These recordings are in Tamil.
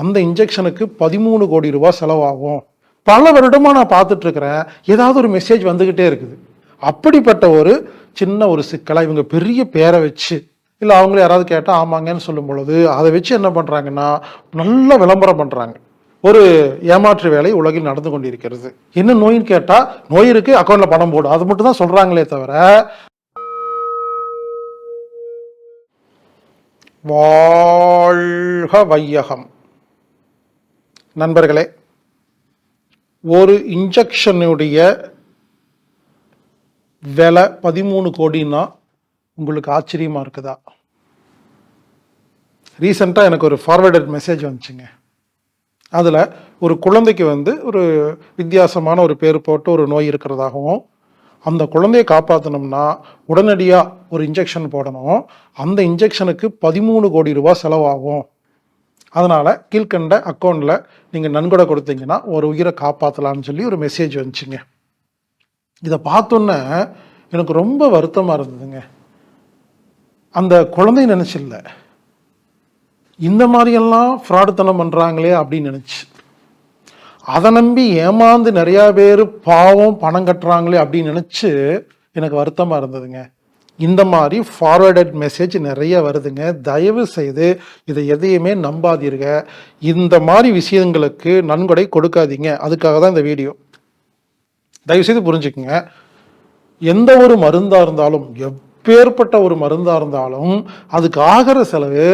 அந்த இன்ஜெக்ஷனுக்கு பதிமூணு கோடி ரூபாய் செலவாகும். பல வருடமாக நான் பார்த்துட்ருக்குறேன். ஏதாவது ஒரு மெசேஜ் வந்துக்கிட்டே இருக்குது. அப்படிப்பட்ட ஒரு சின்ன ஒரு சிக்கலை இவங்க பெரிய பேரை வச்சு இல்லை அவங்கள யாராவது கேட்டால் ஆமாங்கன்னு சொல்லும் பொழுது அதை வச்சு என்ன பண்ணுறாங்கன்னா நல்ல விளம்பரம் பண்ணுறாங்க ஒரு ஏமாற்று வேலை உலகில் நடந்து கொண்டிருக்கிறது. என்ன நோயின்னு கேட்டால் நோய் இருக்கு அக்கௌண்ட்டில் பணம் போடும் அது மட்டும் தான் சொல்கிறாங்களே தவிர வாழ்க வையகம். நண்பர்களே ஒரு இன்ஜெக்ஷனுடைய விலை பதிமூணு கோடின்னா உங்களுக்கு ஆச்சரியமாக இருக்குதா? ரீசண்டாக எனக்கு ஒரு ஃபார்வேர்டட் மெசேஜ் வந்துச்சுங்க. அதில் ஒரு குழந்தைக்கு வந்து ஒரு வித்தியாசமான ஒரு பேர் போட்டு ஒரு நோய் இருக்கிறதாகவும் அந்த குழந்தைய காப்பாற்றணும்னா உடனடியாக ஒரு இன்ஜெக்ஷன் போடணும். அந்த இன்ஜெக்ஷனுக்கு பதிமூணு கோடி ரூபாய் செலவாகும். அதனால் கீழ்கண்ட அக்கௌண்ட்டில் நீங்கள் நன்கொடை கொடுத்தீங்கன்னா ஒரு உயிரை காப்பாற்றலான்னு சொல்லி ஒரு மெசேஜ் வந்துச்சுங்க. இதை பார்த்தோன்னே எனக்கு ரொம்ப வருத்தமாக இருந்ததுங்க. அந்த குழந்தை நினச்சில்ல. இந்த மாதிரியெல்லாம் ஃப்ராடுத்தனம் பண்ணுறாங்களே அப்படின்னு நினச்சி. அதை நம்பி ஏமாந்து நிறையா பேர் பாவம் பணம் கட்டுறாங்களே அப்படின்னு நினச்சி எனக்கு வருத்தமாக இருந்ததுங்க. இந்த மாதிரி ஃபார்வேர்டட் மெசேஜ் நிறைய வருதுங்க. தயவு செய்து இதை எதையுமே நம்பாதீருங்க இந்த மாதிரி விஷயங்களுக்கு நன்கொடை கொடுக்காதீங்க. அதுக்காக தான் இந்த வீடியோ. தயவு செய்து புரிஞ்சுக்குங்க. எந்த ஒரு மருந்தாக இருந்தாலும் எப்பேற்பட்ட ஒரு மருந்தாக இருந்தாலும் அதுக்கு ஆகிற செலவு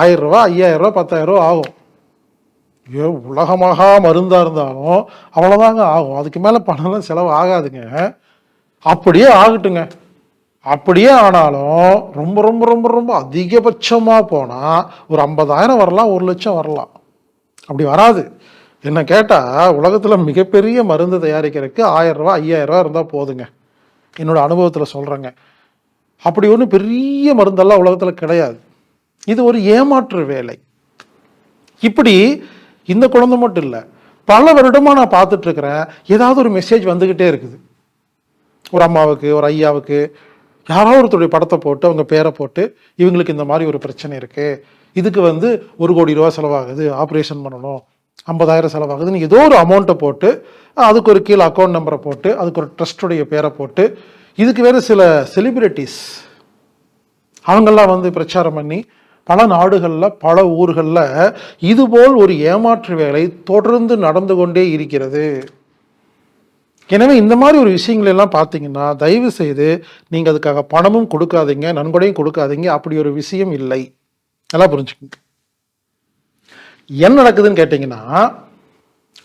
ஆயிரம் ரூபா ஐயாயிரம் ரூபா பத்தாயிரம் ரூபா ஆகும். ஐயோ உலகமாக மருந்தாக இருந்தாலும் அவ்வளோதாங்க ஆகும். அதுக்கு மேலே பணம்லாம் செலவு ஆகாதுங்க. அப்படியே ஆகட்டுங்க. அப்படியே ஆனாலும் ரொம்ப ரொம்ப ரொம்ப ரொம்ப அதிகபட்சமாக போனால் ஒரு ஐம்பதாயிரம் வரலாம் ஒரு லட்சம் வரலாம். அப்படி வராது. என்ன கேட்டால் உலகத்தில் மிகப்பெரிய மருந்து தயாரிக்கிறதுக்கு ஆயிரம் ரூபா ஐயாயிரம் ரூபா இருந்தால் போதுங்க. என்னோடய அனுபவத்தில் சொல்கிறேங்க அப்படி ஒன்றும் பெரிய மருந்தெல்லாம் உலகத்தில் கிடையாது. இது ஒரு ஏமாற்று வேலை. இப்படி இந்த குழந்தை மட்டும் இல்லை பல வருடமாக நான் பார்த்துட்ருக்கிறேன் ஏதாவது ஒரு மெசேஜ் வந்துக்கிட்டே இருக்குது. ஒரு அம்மாவுக்கு ஒரு ஐயாவுக்கு யாரோ ஒருத்தருடைய படத்தை போட்டு அவங்க பேரை போட்டு இவங்களுக்கு இந்த மாதிரி ஒரு பிரச்சனை இருக்குது இதுக்கு வந்து ஒரு கோடி ரூபா செலவாகுது ஆப்ரேஷன் பண்ணணும். ஐம்பதாயிரம் செலவாகுதுன்னு ஏதோ ஒரு அமௌண்ட்டை போட்டு அதுக்கு ஒரு கீழே அக்கௌண்ட் நம்பரை போட்டு அதுக்கு ஒரு ட்ரஸ்ட்டுடைய பேரை போட்டு இதுக்கு வேறு சில செலிபிரிட்டிஸ் அவங்கெல்லாம் வந்து பிரச்சாரம் பண்ணி பல நாடுகளில் பல ஊர்களில் இதுபோல் ஒரு ஏமாற்று வேலை தொடர்ந்து நடந்து கொண்டே இருக்கிறது. எனவே இந்த மாதிரி ஒரு விஷயங்கள் எல்லாம் பார்த்தீங்கன்னா தயவு செய்து நீங்கள் அதுக்காக பணமும் கொடுக்காதீங்க நன்கொடையும் கொடுக்காதீங்க. அப்படி ஒரு விஷயம் இல்லை. நல்லா புரிஞ்சுக்கோங்க. என்ன நடக்குதுன்னு கேட்டிங்கன்னா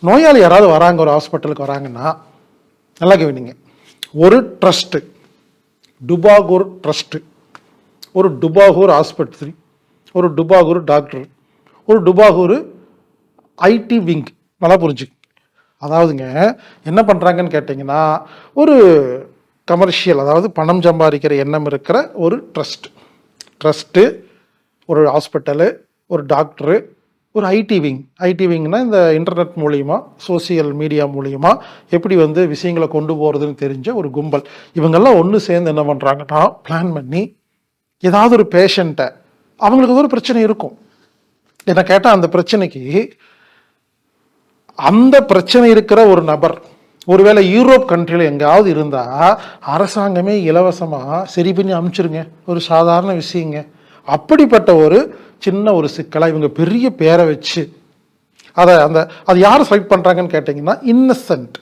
நோயாளி யாராவது வராங்க ஒரு ஹாஸ்பிட்டலுக்கு வராங்கன்னா நல்லா கவனிங்க. ஒரு ட்ரஸ்ட்டு டுபாகூர் ட்ரஸ்ட்டு. ஒரு டுபாகூர் ஆஸ்பத்திரி ஒரு டுபாகூர் டாக்டர் ஒரு டுபாகூர் ஐடி விங். நல்லா புரிஞ்சுக்க அதாவதுங்க என்ன பண்ணுறாங்கன்னு கேட்டிங்கன்னா ஒரு கமர்ஷியல் அதாவது பணம் சம்பாதிக்கிற எண்ணம் இருக்கிற ஒரு ட்ரஸ்ட் ட்ரஸ்ட்டு ஒரு ஹாஸ்பிட்டலு ஒரு டாக்டரு ஒரு ஐடி விங் ஐடி விங்னா இந்த இன்டர்நெட் மூலயமா சோசியல் மீடியா மூலயமா எப்படி வந்து விஷயங்களை கொண்டு போகிறதுன்னு தெரிஞ்ச ஒரு கும்பல். இவங்கெல்லாம் ஒன்று சேர்ந்து என்ன பண்ணுறாங்கன்னா பிளான் பண்ணி ஏதாவது ஒரு பேஷண்ட்டை அவங்களுக்கு ஒரு பிரச்சனை இருக்கும். என்ன கேட்டால் அந்த பிரச்சனைக்கு அந்த பிரச்சனை இருக்கிற ஒரு நபர் ஒருவேளை யூரோப் கண்ட்ரியில் எங்கேயாவது இருந்தால் அரசாங்கமே இலவசமாக சரி பண்ணி அமுச்சிருங்க. ஒரு சாதாரண விஷயங்க. அப்படிப்பட்ட ஒரு சின்ன ஒரு சிக்கலாக இவங்க பெரிய பேரை வச்சு அதை அந்த அது யார் செலக்ட் பண்ணுறாங்கன்னு கேட்டிங்கன்னா இன்னசென்ட்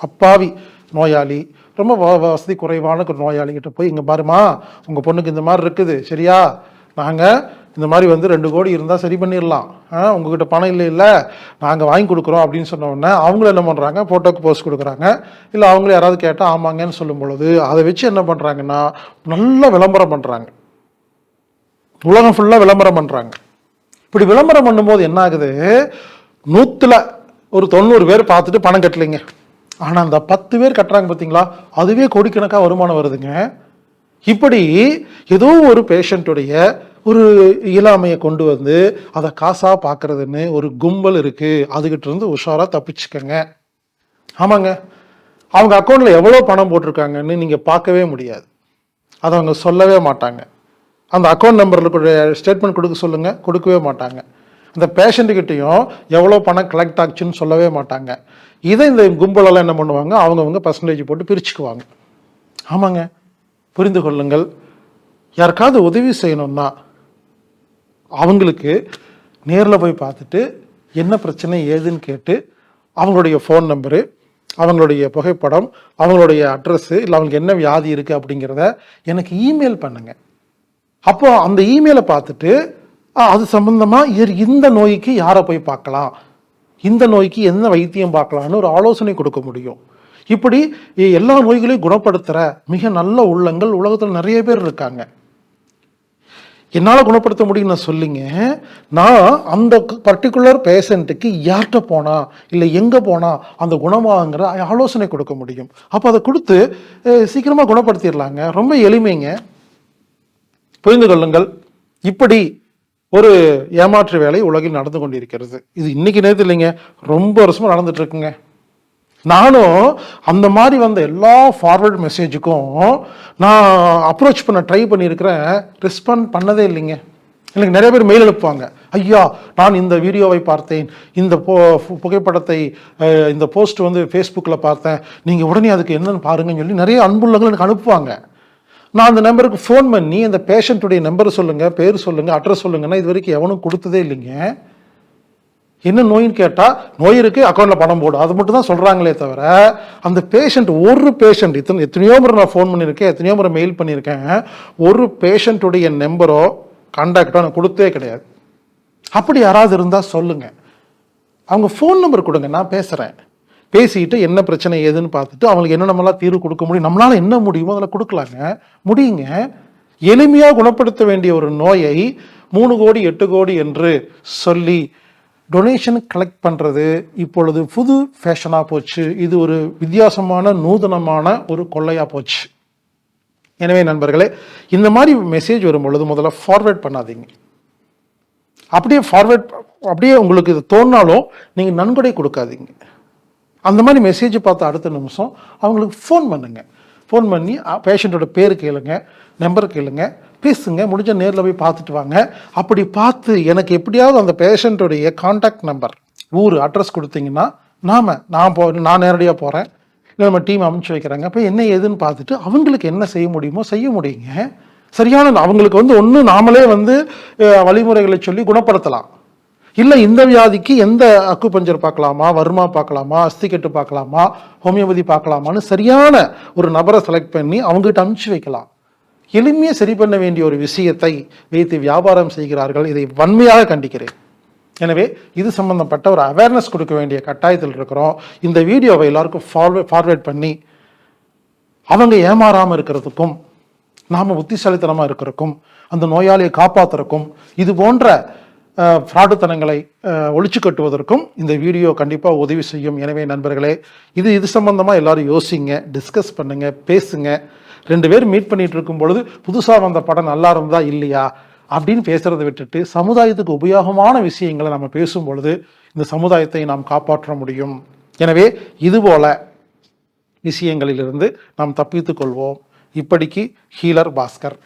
அப்பாவி நோயாளி ரொம்ப வசதி குறைவான ஒரு நோயாளிகிட்ட போய் இங்கே பாருமா உங்கள் பொண்ணுக்கு இந்த மாதிரி இருக்குது சரியா? நாங்கள் இந்த மாதிரி வந்து ரெண்டு கோடி இருந்தால் சரி பண்ணிடலாம். ஆ உங்ககிட்ட பணம் இல்லை இல்லை. நாங்கள் வாங்கி கொடுக்குறோம் அப்படின்னு சொன்ன உடனே அவங்களும் என்ன பண்ணுறாங்க ஃபோட்டோக்கு போஸ்ட் கொடுக்குறாங்க. இல்லை அவங்களே யாராவது கேட்டால் ஆமாங்கன்னு சொல்லும் பொழுது அதை வச்சு என்ன பண்ணுறாங்கன்னா நல்ல விளம்பரம் பண்ணுறாங்க உலகம் ஃபுல்லாக விளம்பரம் பண்ணுறாங்க இப்படி விளம்பரம் பண்ணும்போது என்ன ஆகுது? நூற்றில் ஒரு தொண்ணூறு பேர் பார்த்துட்டு பணம் கட்டலைங்க. ஆனால் அந்த பத்து பேர் கட்டுறாங்க பார்த்தீங்களா அதுவே கோடிக்கணக்காக வருமானம் வருதுங்க. இப்படி ஏதோ ஒரு பேஷண்ட்டுடைய ஒரு இயலாமையை கொண்டு வந்து அதை காசாக பார்க்கறதுன்னு ஒரு கும்பல் இருக்குது அதுக்கிட்ட இருந்து உஷாராக தப்பிச்சுக்கங்க. ஆமாங்க. அவங்க அக்கௌண்ட்டில் எவ்வளோ பணம் போட்டிருக்காங்கன்னு நீங்கள் பார்க்கவே முடியாது. அதை அவங்க சொல்லவே மாட்டாங்க. அந்த அக்கௌண்ட் நம்பரில் ஸ்டேட்மெண்ட் கொடுக்க சொல்லுங்கள் கொடுக்கவே மாட்டாங்க. அந்த பேஷண்ட்டுக்கிட்டையும் எவ்வளோ பணம் கலெக்ட் ஆச்சுன்னு சொல்லவே மாட்டாங்க. இதை இந்த கும்பலெல்லாம் என்ன பண்ணுவாங்க? அவங்கவுங்க பர்சன்டேஜ் போட்டு பிரிச்சுக்குவாங்க. ஆமாங்க. புரிந்து கொள்ளுங்கள். யாருக்காவது உதவி செய்யணும்னா அவங்களுக்கு நேரில் போய் பார்த்துட்டு என்ன பிரச்சனை ஏதுன்னு கேட்டு அவங்களுடைய ஃபோன் நம்பரு அவங்களுடைய புகைப்படம் அவங்களுடைய அட்ரஸ்ஸு இல்லை அவங்களுக்கு என்ன வியாதி இருக்குது அப்படிங்கிறத எனக்கு இமெயில் பண்ணுங்க. அப்போ அந்த இமெயிலை பார்த்துட்டு அது சம்மந்தமாக இந்த நோய்க்கு யாரை போய் பார்க்கலாம்? இந்த நோய்க்கு என்ன வைத்தியம் பார்க்கலான்னு ஒரு ஆலோசனை கொடுக்க முடியும். இப்படி எல்லா நோய்களையும் குணப்படுத்துகிற மிக நல்ல உள்ளங்கள் உலகத்தில் நிறைய பேர் இருக்காங்க. என்னால் குணப்படுத்த முடியும்னு நான் சொல்லிங்க. நான் அந்த பர்டிகுலர் பேஷண்ட்டுக்கு யார்கிட்ட போனா இல்லை எங்கே போனால் அந்த குணமாகுங்கிற ஆலோசனை கொடுக்க முடியும். அப்போ அதை கொடுத்து சீக்கிரமாக குணப்படுத்திடலாங்க. ரொம்ப எளிமைங்க. புரிந்து கொள்ளுங்கள். இப்படி ஒரு ஏமாற்று வேலை உலகில் நடந்து கொண்டிருக்கிறது. இது இன்னைக்கு நேரத்தில் இல்லைங்க ரொம்ப வருஷமாக நடந்துட்டு இருக்குங்க. நானும் அந்த மாதிரி வந்த எல்லா ஃபார்வர்ட் மெசேஜுக்கும் நான் அப்ரோச் பண்ண ட்ரை பண்ணியிருக்கிறேன். ரெஸ்பாண்ட் பண்ணதே இல்லைங்க. எனக்கு நிறைய பேர் மெயில் அனுப்புவாங்க. ஐயா நான் இந்த வீடியோவை பார்த்தேன். இந்த போ புகைப்படத்தை இந்த போஸ்ட் வந்து ஃபேஸ்புக்கில் பார்த்தேன். நீங்கள் உடனே அதுக்கு என்னென்னு பாருங்கன்னு சொல்லி நிறைய அன்புள்ளங்கள் எனக்கு அனுப்புவாங்க. நான் அந்த நம்பருக்கு ஃபோன் பண்ணி அந்த பேஷண்ட்டுடைய நம்பர் சொல்லுங்கள் பேர் சொல்லுங்கள் அட்ரஸ் சொல்லுங்கன்னா இது வரைக்கும் எவனும் கொடுத்ததே இல்லைங்க. என்ன நோயின்னு கேட்டால் நோய் இருக்குது அக்கௌண்ட்டில் பணம் போடும் அது மட்டும் தான் சொல்கிறாங்களே தவிர அந்த பேஷண்ட் ஒரு பேஷண்ட் இத்தனை எத்தனையோ முறை நான் ஃபோன் பண்ணியிருக்கேன் எத்தனையோ முறை மெயில் பண்ணியிருக்கேன் ஒரு பேஷண்ட்டுடைய நம்பரோ கான்டாக்டோ நான் கொடுத்தே கிடையாது. அப்படி யாராவது இருந்தால் சொல்லுங்கள் அவங்க ஃபோன் நம்பர் கொடுங்க நான் பேசுகிறேன் பேசிட்டு என்ன பிரச்சனை ஏதுன்னு பார்த்துட்டு அவங்களுக்கு என்ன நம்மளால் தீர்வு கொடுக்க முடியும் நம்மளால் என்ன முடியுமோ அதில் கொடுக்கலாங்க. முடியுங்க. எளிமையாக குணப்படுத்த வேண்டிய ஒரு நோயை மூணு கோடி எட்டு கோடி என்று சொல்லி டொனேஷன் கலெக்ட் பண்ணுறது இப்பொழுது புது ஃபேஷனாக போச்சு. இது ஒரு வித்தியாசமான நூதனமான ஒரு கொள்ளையாக போச்சு. எனவே நண்பர்களே இந்த மாதிரி மெசேஜ் வரும் பொழுது முதல்ல ஃபார்வேர்ட் பண்ணாதீங்க. அப்படியே ஃபார்வேர்ட் அப்படியே உங்களுக்கு இது தோணினாலும் நீங்கள் நன்கொடை கொடுக்காதீங்க. அந்த மாதிரி மெசேஜ் பார்த்த அடுத்த நிமிஷம் அவங்களுக்கு ஃபோன் பண்ணுங்கள் ஃபோன் பண்ணி பேஷண்ட்டோட பேர் கேளுங்க நம்பர் கேளுங்க பேசுங்க முடிஞ்ச நேரில் போய் பார்த்துட்டு வாங்க. அப்படி பார்த்து எனக்கு எப்படியாவது அந்த பேஷண்ட்டோடைய காண்டாக்ட் நம்பர் ஊர் அட்ரஸ் கொடுத்தீங்கன்னா நாம் நான் போ நான் நேரடியாக போகிறேன் இல்லை நம்ம டீம் அமுச்சு வைக்கிறாங்க. அப்போ என்ன ஏதுன்னு பார்த்துட்டு அவங்களுக்கு என்ன செய்ய முடியுமோ செய்ய முடியுங்க. சரியான அவங்களுக்கு வந்து ஒன்று நாமளே வந்து வழிமுறைகளை சொல்லி குணப்படுத்தலாம். இல்லை இந்த வியாதிக்கு எந்த அக்குபஞ்சர் பார்க்கலாமா? வர்மா பார்க்கலாமா? அஸ்திக்கட்டு பார்க்கலாமா? ஹோமியோபதி பார்க்கலாமான்னு சரியான ஒரு நபரை செலக்ட் பண்ணி அவங்ககிட்ட அமுச்சு வைக்கலாம். எளிமையாக சரி பண்ண வேண்டிய ஒரு விஷயத்தை வைத்து வியாபாரம் செய்கிறார்கள். இதை வன்மையாக கண்டிக்கிறேன். எனவே இது சம்பந்தப்பட்ட ஒரு அவேர்னஸ் கொடுக்க வேண்டிய கட்டாயத்தில் இருக்கிறோம். இந்த வீடியோவை எல்லாருக்கும் ஃபார்வே ஃபார்வேர்ட் பண்ணி அவங்க ஏமாறாமல் இருக்கிறதுக்கும் நாம் புத்திசாலித்தனமாக இருக்கிறதுக்கும் அந்த நோயாளியை காப்பாற்றுறக்கும் இது போன்ற ஃப்ராடுத்தனங்களை ஒழிச்சு கட்டுவதற்கும் இந்த வீடியோ கண்டிப்பாக உதவி செய்யும். எனவே நண்பர்களே இது இது சம்பந்தமாக எல்லாரும் யோசிங்க டிஸ்கஸ் பண்ணுங்க பேசுங்க. ரெண்டு பேர் மீட் பண்ணிட்டு இருக்கும் பொழுது புதுசாக வந்த படம் நல்லா இருந்தா இல்லையா? அப்படின்னு பேசுறதை விட்டுட்டு சமுதாயத்துக்கு உபயோகமான விஷயங்களை நம்ம பேசும் பொழுது இந்த சமுதாயத்தை நாம் காப்பாற்ற முடியும். எனவே இதுபோல விஷயங்களிலிருந்து நாம் தப்பித்துக் கொள்வோம். இப்படிக்கு ஹீலர் பாஸ்கர்.